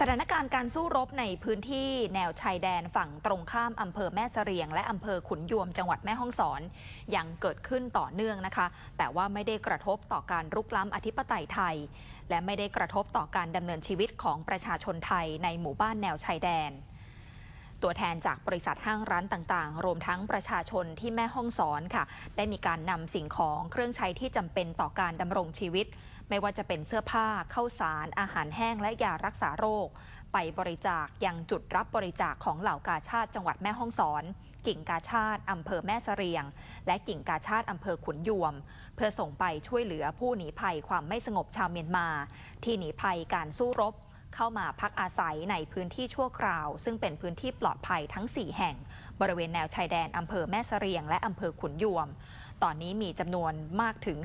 สถานการณ์การสู้รบในพื้นที่แนวชายแดนฝั่งตรงข้ามอำเภอแม่เสรียง และอำเภอขุนยวมจังหวัดแม่ฮ่องสอน ยังเกิดขึ้นต่อเนื่องนะคะ แต่ว่าไม่ได้กระทบต่อการรุกล้ำอธิปไตยไทย และไม่ได้กระทบต่อการดำเนินชีวิตของประชาชนไทยในหมู่บ้านแนวชายแดน ตัวแทนจากบริษัทห้างร้านต่างๆ รวมทั้งประชาชนที่แม่ห้องสอนค่ะ ได้มีการนำสิ่งของเครื่องใช้ที่จำเป็นต่อการดำรงชีวิต ไม่ว่าจะเป็นเสื้อผ้าข้าวสาร อาหารแห้งและยารักษาโรค ไปบริจาคยังจุดรับบริจาคของเหล่ากาชาติจังหวัดแม่ฮ่องสอน กิ่งกาชาติอำเภอแม่เสรียง และกิ่งกาชาติอำเภอขุนยวม เพื่อส่งไปช่วยเหลือผู้หนีภัยความไม่สงบชาวเมียนมา ที่หนีภัยการสู้รบเข้ามาพักอาศัยในพื้นที่ชั่วคราว ซึ่งเป็นพื้นที่ปลอดภัยทั้ง 4 แห่ง บริเวณแนวชายแดนอำเภอแม่เสรียง และอำเภอขุนยวม ตอนนี้มีจำนวนมากถึง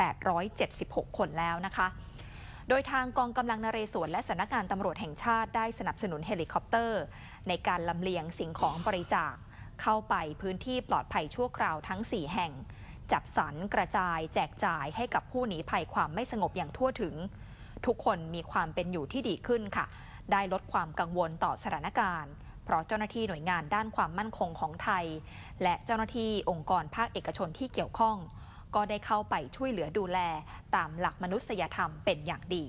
4,876 คนแล้วนะคะโดยทางกองกำลังนเรศวรและสำนักงานตำรวจแห่งชาติได้สนับสนุนเฮลิคอปเตอร์ ในการลำเลียงสิ่งของบริจาค เข้าไปพื้นที่ปลอดภัยชั่วคราวทั้ง 4 แห่ง จัดสรรกระจาย แจกจ่ายให้กับผู้หนีภัยความไม่สงบอย่างทั่วถึง ทุกคนมีความเป็นอยู่ที่ดีขึ้นค่ะ ได้ลดความกังวลต่อสถานการณ์ ราะเจ้าหน้าที่หน่วยงานด้านความมั่นคงของไทย และเจ้าหน้าที่องค์กรภาคเอกชนที่เกี่ยวข้อง ก็ได้เข้าไปช่วยเหลือดูแลตามหลักมนุษยธรรมเป็นอย่างดี